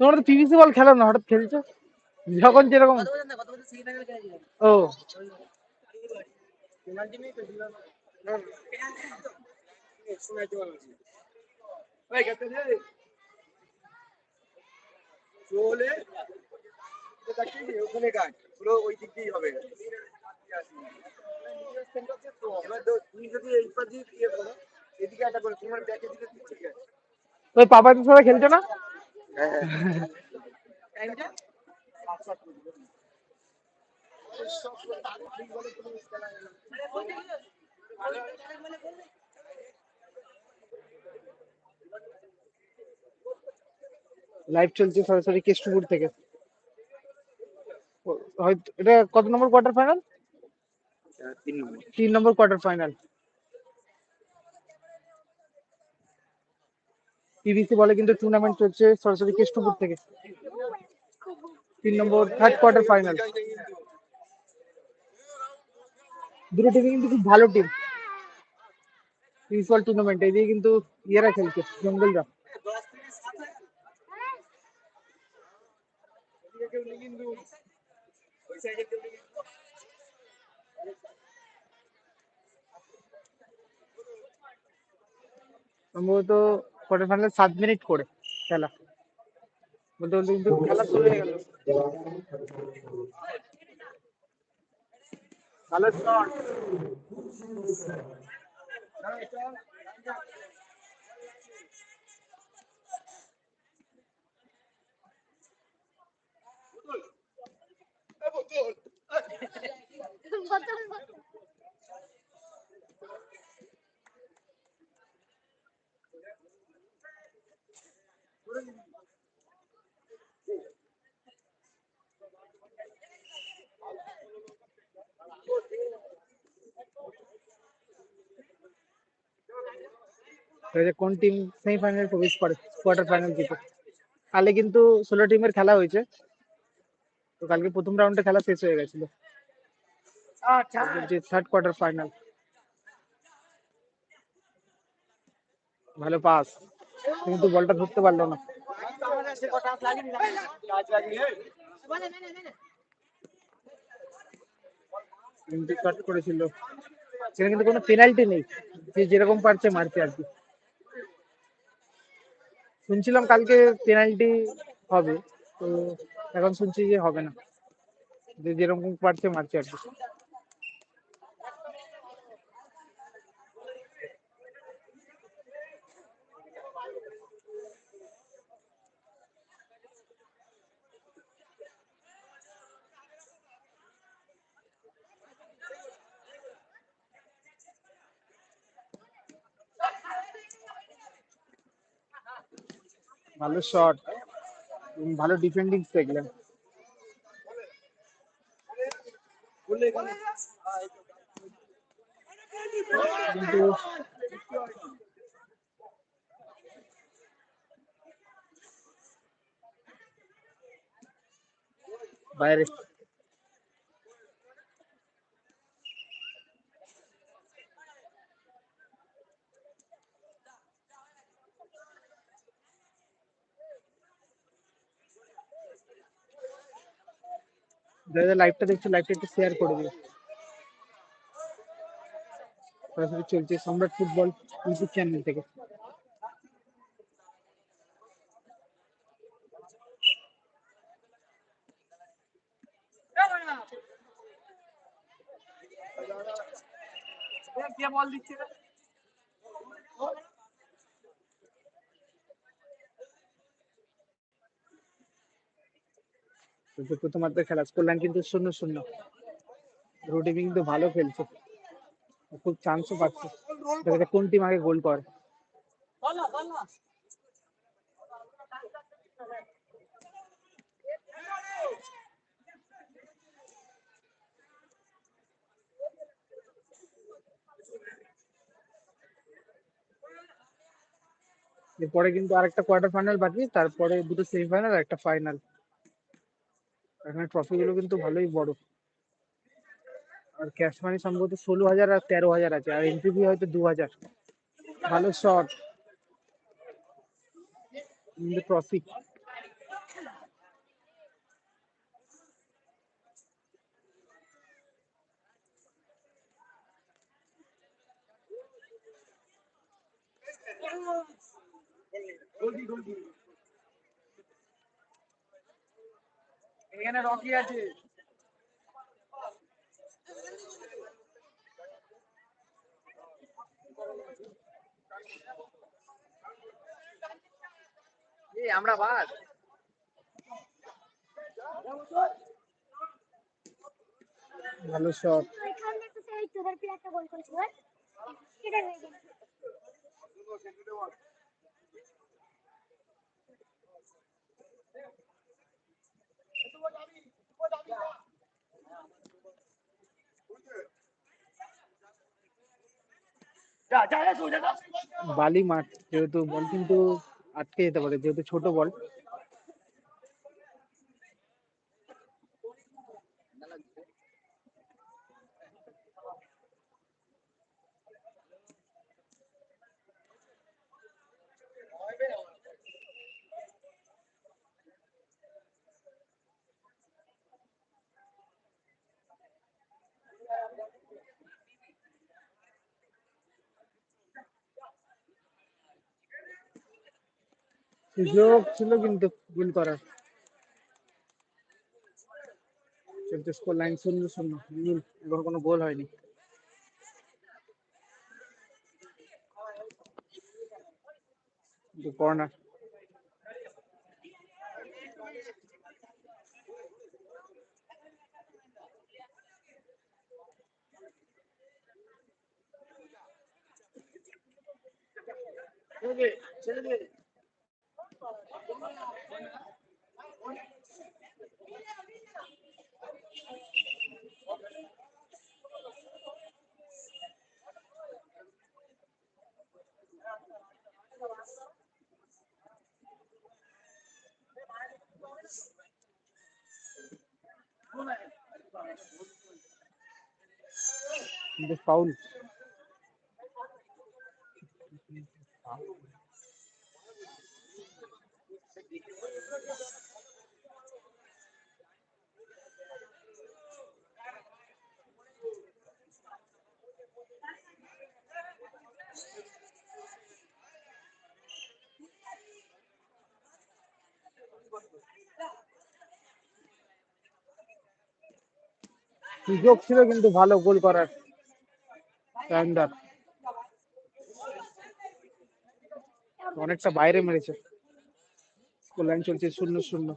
তোমরা তো পিভিসি বল খেলো না হঠাৎ খেলছো? যখন যেরকম ও চলে ওখানে গাছ পুরো ওই দিক দিয়েই হবে এবার তো তুমি যদি এই দিয়ে করো এদিকে একটা করো তোমার ঠিক আছে ওই পাপাদের সাথে খেলছো না? লাইভ চলছে সরাসরি কেষ্টপুর থেকে। হয়তো এটা কত নম্বর কোয়ার্টার ফাইনাল তিন নম্বর। তিন নম্বর কোয়ার্টার ফাইনাল পিভিসি বলে কিন্তু টুর্নামেন্ট চলছে সরাসরি কেষ্টপুর থেকে। তিন নম্বর থার্ড কোয়ার্টার ফাইনাল দুটো টিমই কিন্তু খুব ভালো টিম পিভিসি টুর্নামেন্ট এদিকে কিন্তু ইয়েরা খেলছে, জঙ্গলরা। সম্ভবত কোয়ার্টার ফাইনাল সাত মিনিট করে খেলা। বলতে বলতে কিন্তু খেলা হয়ে গেল। ভালো শট কোন টিম সেমিফাইনালে প্রবেশ করে কোয়ার্টার ফাইনাল জিতে কালে কিন্তু ষোলো টিমের খেলা হয়েছে তো কালকে প্রথম রাউন্ডে খেলা শেষ হয়ে গেছিল যে থার্ড কোয়ার্টার ফাইনাল ভালো পাস কিন্তু বলটা ধরতে পারল না। কিন্তু শট করেছিল। সেখানে কিন্তু কোনো পেনাল্টি নেই। যে যেরকম পারছে মারছে আর কি। শুনছিলাম কালকে পেনাল্টি হবে তো এখন শুনছি যে হবে না। যে যেরকম পারছে মারছে আর কি। ভালো শট ভালো ডিফেন্ডিং দেখলেন কিন্তু বাইরে যারা লাইভটা দেখছ লাইভটা একটু শেয়ার করে দিও। সরাসরি চলছে সম্রাট ফুটবল ইউটিউব চ্যানেল থেকে। বল দিচ্ছে। কিন্তু প্রথমার্ধের খেলা। স্কোর লাইন কিন্তু শূন্য শূন্য রুটি কিন্তু ভালো খেলছে। খুব চান্সও পাচ্ছে। দেখা কোন টিম আগে গোল করে। এরপরে কিন্তু আরেকটা কোয়ার্টার ফাইনাল বাকি, তারপরে দুটো সেমিফাইনাল আর একটা ফাইনাল এখানে ট্রফি গুলো কিন্তু ভালোই বড় আর ক্যাশ মানি সম্ভবত 16000 আর 13000 আছে আর এন্ট্রি ফি হয়তো 2000 ভালো shot in the trophy Goldie, Goldie. এখানে রকি আছে। আমরা বাদ। ভালো শট এখানে বালি মাঠ যেহেতু বল কিন্তু আটকে যেতে পারে যেহেতু ছোট বল সুযোগ ছিল কিন্তু গোল করার চলছে স্কোর লাইন শূন্য শূন্য নীল এখন কোনো গোল হয়নি কর্নার ছেড়ে This foul. সুযোগ ছিল কিন্তু ভালো গোল করার রান্দার অনেকটা বাইরে মেরেছে। স্কোর লাইন চলছে শূন্য শূন্য।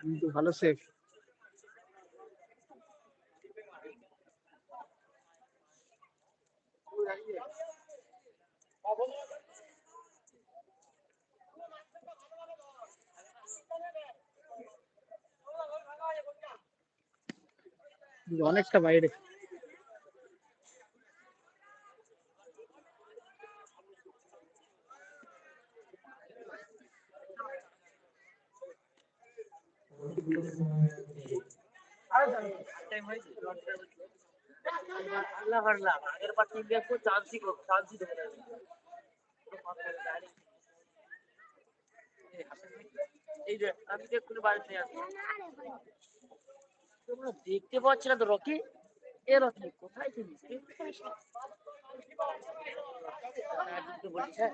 কিন্তু ভালো সেফ কিন্তু অনেকটা বাইরে। এই যে আমি দেখতে পাচ্ছি না তো রকি এ রকি কোথায় তুমি দেখতে পাচ্ছি না। একজনকে বলিস হ্যাঁ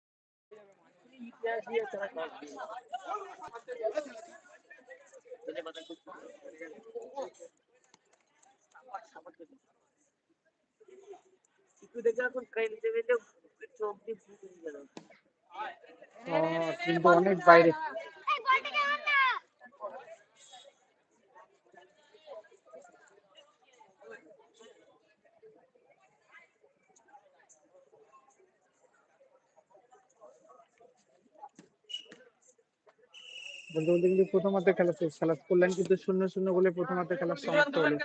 ইতিহাস দিয়ে তারা কাটবে ধন্যবাদ সাপোর্ট করে একটু দেখে এখন ট্রেন টেবিলে চোখ দিয়ে কিন্তু অনেক বাইরে। বলতে কিন্তু প্রথমার্ধে খেলা শেষ। খেলা কল্যাণ কিন্তু শূন্য শূন্য বলে প্রথমার্ধে খেলা সমাপ্ত হলো।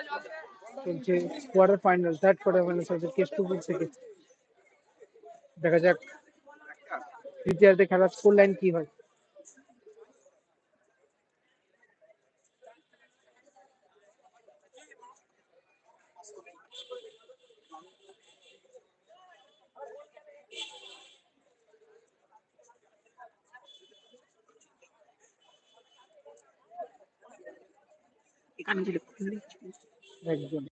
চলছে quarter final third quarter final চলছে। কেষ্টপুর থেকে দেখা যাক। তৃতীয়ার্ধে খেলা স্কোর লাইন কি হয়? একদম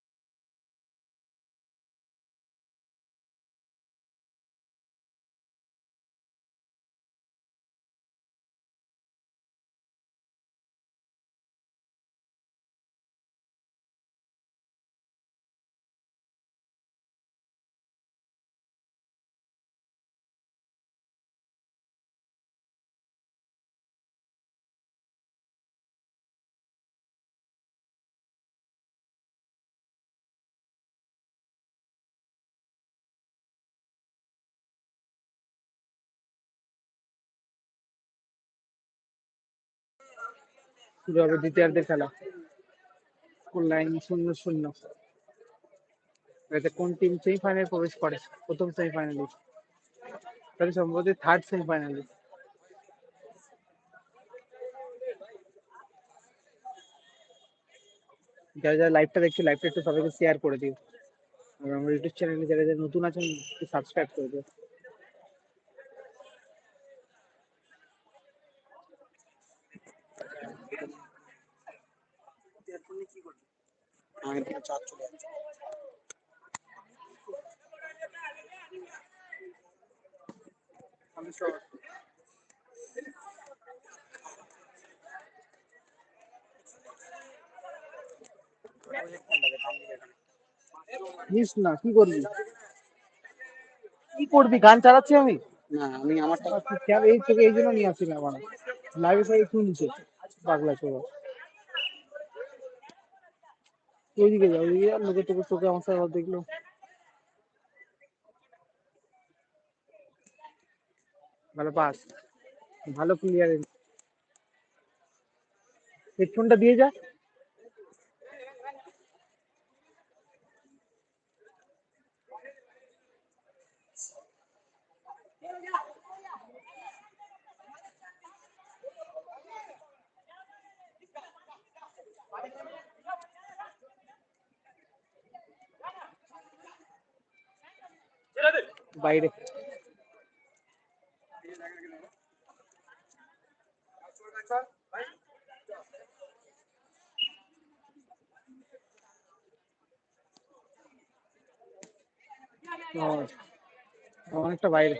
শুরু হবে দ্বিতীয়ার্ধের খেলা। লাইন শূন্য শূন্য এতে কোন টিম সেমিফাইনালে প্রবেশ করে? প্রথম সেমিফাইনালে তাহলে সম্ভবত থার্ড সেমিফাইনালে যারা যারা লাইভটা দেখছে লাইভটা একটু সবাইকে শেয়ার করে দিও। আর আমার ইউটিউব চ্যানেলে যারা যারা নতুন আছেন সাবস্ক্রাইব করে দিও। থেকে চার চলে যাচ্ছে নিস না কি করবি? কি করবি? গান চালাচ্ছি আমি? না আমি কেন- এই এই জন্য নিয়ে আসি না আমার। লাইভে সবাই শুনছে পাগলা সবাই। ওইদিকে যাও ওইদিকে যাও লোকে তোকে চোখে আমার সাথে দেখল। ভালো পাস, ভালো ক্লিয়ারেন্স হেডফোনটা দিয়ে যা। বাইরে। অনেকটা বাইরে।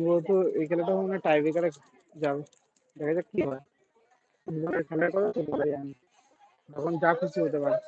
সম্ভবত এই খেলাটা মনে হয় টাই ব্রেকারে যাবে দেখা যাক কি হয় ফুটবলের খেলার কথা তো বলা যায় না তখন যা খুশি হতে পারে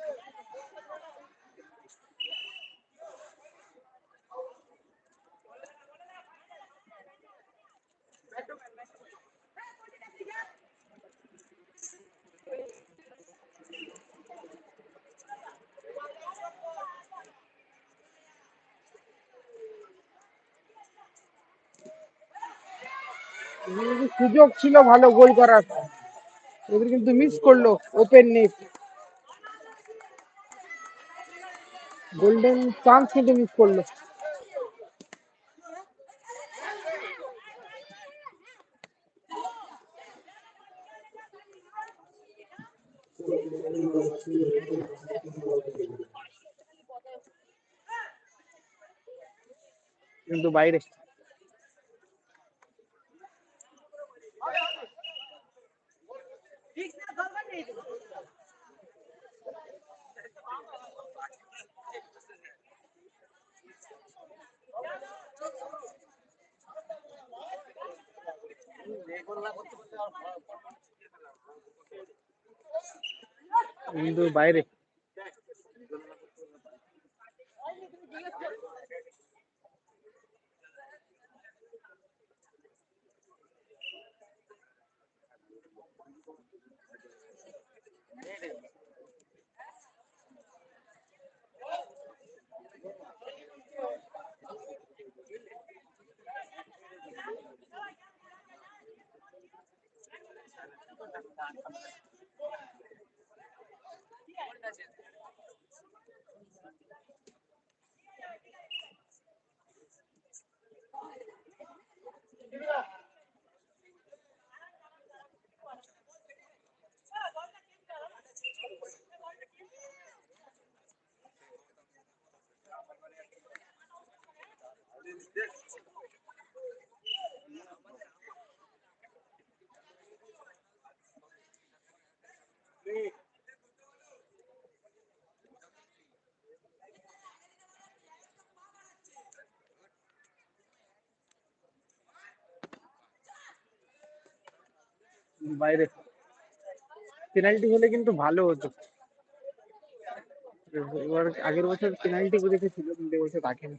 সুযোগ ছিল ভালো গোল করার। ওদের কিন্তু মিস করল ওপেন নেট গোল্ডেন চান্স কিন্তু মিস করল। কিন্তু বাইরে। কিন্তু বাইরে। burada bir বাইরে। পেনাল্টি হলে কিন্তু ভালো হতো। এবার আগের বছর পেনাল্টি রেখেছিল কিন্তু এবছর রাখেনি।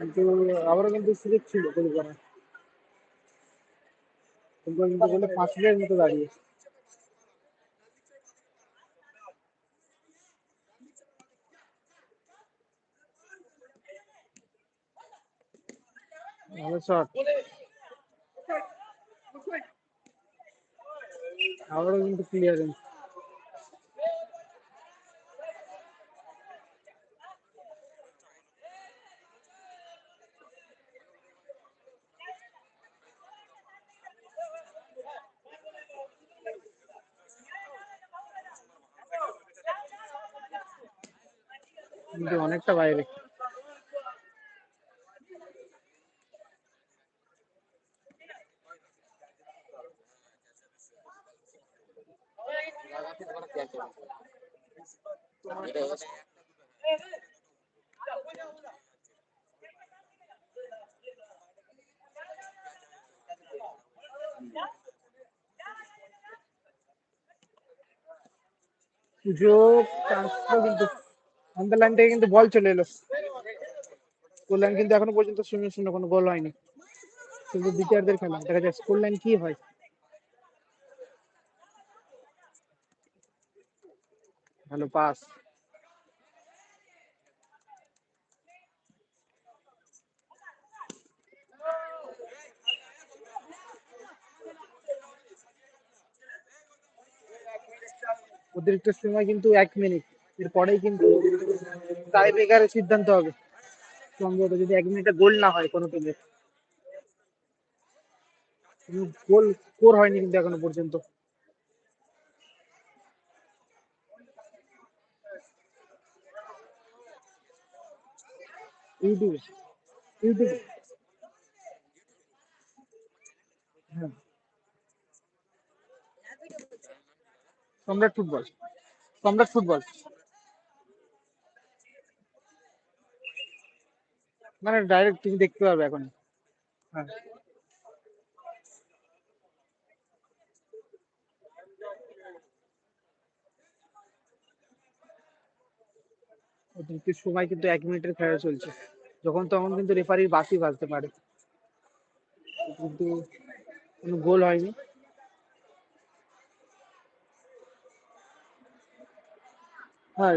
কিন্তু আবারও কিন্তু সুযোগ ছিল গোল করার কিন্তু কিন্তু বলে পাঁচ মিনিটের মতো দাঁড়িয়ে। ভালো শট আবারও কিন্তু ক্লিয়ারেন্স কিন্তু অনেকটা বাইরে। সুযোগ আসলো কিন্তু লাইন থেকে কিন্তু বল চলে এলো। স্কোর লাইন কিন্তু এখনও পর্যন্ত শূন্য শূন্য, কোনো গোল হয়নি। কিন্তু দ্বিতীয়ার্ধের খেলা, দেখা যাক স্কোর লাইন কি হয়। ভালো পাস অতিরিক্ত সময় কিন্তু এক মিনিট এরপরেই কিন্তু টাই ব্রেকারের সিদ্ধান্ত হবে। সম্ভবত যদি এক মিনিটে গোল না হয় কোনো টিমের গোল স্কোর হয়নি কিন্তু এখনও পর্যন্ত। ইউটিউবে ইউটিউবে। হ্যাঁ। সম্রাট ফুটবল সম্রাট ফুটবল মানে ডাইরেক্ট তুমি দেখতে পারবে এখন। হ্যাঁ। সময় কিন্তু এক মিনিটের খেলা চলছে। যখন তখন কিন্তু রেফারির বাসি বাজতে পারে। কিন্তু কোনো গোল হয়নি। হ্যাঁ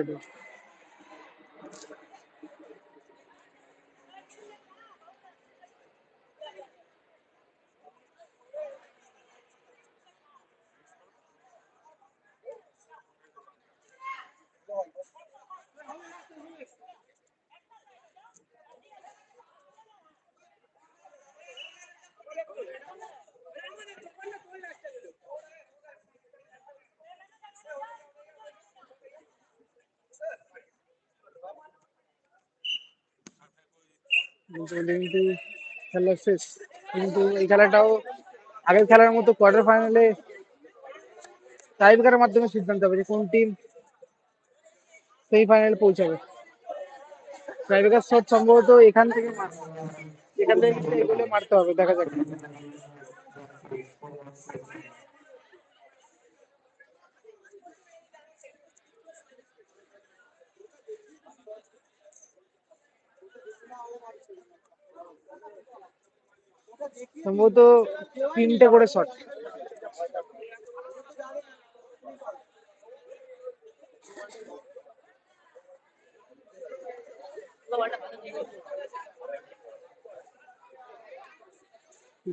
এটা মোটামুটি খেলা শেষ। কিন্তু এই খেলাটাও আগের খেলার মতো কোয়ার্টার ফাইনালে টাইব্রেকারের মাধ্যমে সিদ্ধান্ত হবে যে কোন টিম সেই ফাইনালে পৌঁছাবে। টাইব্রেকার শট সম্ভবত এখান থেকে। এখান থেকে এগুলো মারতে হবে, দেখা যাক। সম্ভবত তিনটে করে শট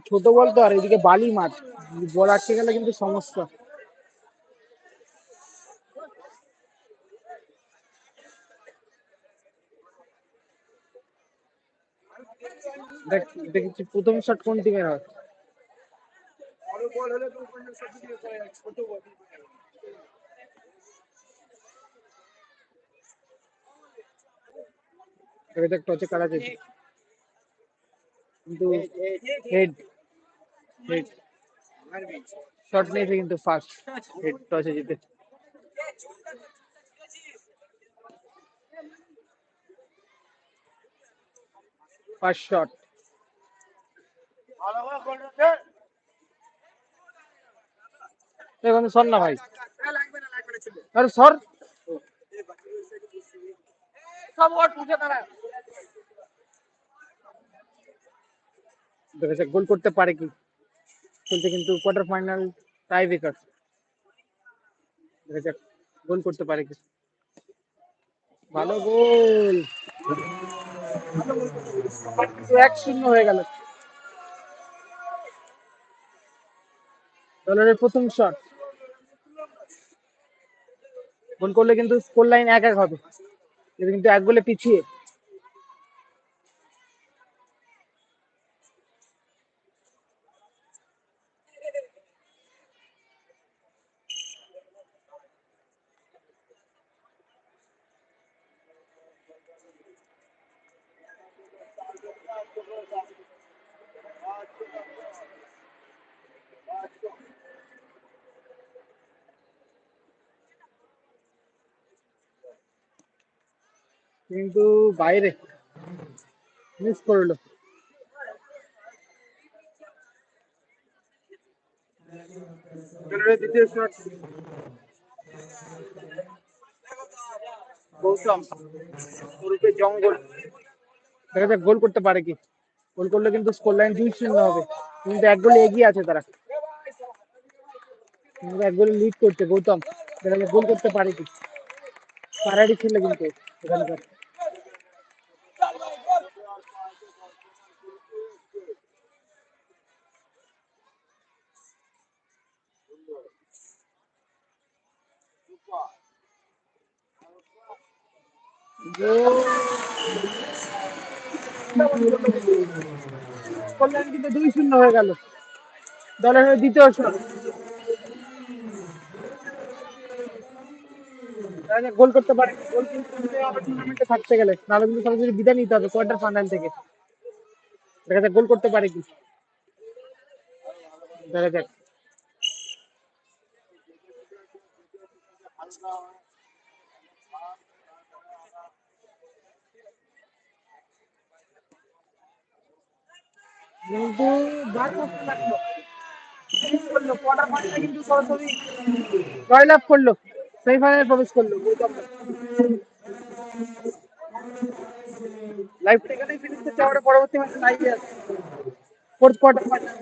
ছোট বল তো আর, এদিকে বালি মাঠ বল আটকে গেলে কিন্তু সমস্যা দেখ দেখছি, প্রথম শট কোন টিমের হয়? বড় বল হলে তো ওখানে সব দিয়ে করে ছোট বল এবার দেখ টচে কারা যেতে কিন্তু হেড হেড শট নিয়েছে কিন্তু ফার্স্ট হেড টসে জিতে ফার্স্ট শট ভালো করে করতে এখন সর না ভাই। লাগবে না লাগবে না ছিল আরে সর। সব ওর উঠে দাঁড়া। দেখা যাক গোল করতে পারে কি? চলছে কিন্তু কোয়ার্টার ফাইনাল টাই ব্রেকার দেখা যাক গোল করতে পারে কি? ভালো গোল। কিন্তু এক শূন্য হয়ে গেল। দলের প্রথম শট গোল করলে কিন্তু স্কোর লাইন এক এক হবে। কিন্তু এক গোলে পিছিয়ে কিন্তু বাইরে। মিস করল। জঙ্গল। গোল করতে পারে কি। গোল করলে কিন্তু স্কোর লাইন দুই শূন্য হবে। কিন্তু এক গোলে এগিয়ে আছে তারা। এক গোলে লিড করছে গৌতম। দেখা গোল করতে পারে কি। পারারি ছিল কিন্তু এখানকার। কল্যাণ কিন্তু দুই শূন্য হয়ে গেল। দলের হয়ে দ্বিতীয় শট গোল করতে পারে। গোল টুর্নামেন্টে থাকতে গেলে। নাহলে কিন্তু সরাসরি বিদায় নিতে হবে কোয়ার্টার ফাইনাল থেকে। দেখা যাক গোল করতে পারে কি। দেখা যাক। কিন্তু বার করতে লাগল। Finish করল কোয়ার্টার ফাইনালে কিন্তু সরাসরি জয়লাভ করল, সেমিফাইনালে প্রবেশ করল লাইভ এখানেই ফিনিশ করছে আমরা পরবর্তী ম্যাচে লাইভে আসছি ফোর্থ কোয়ার্টার ফাইনাল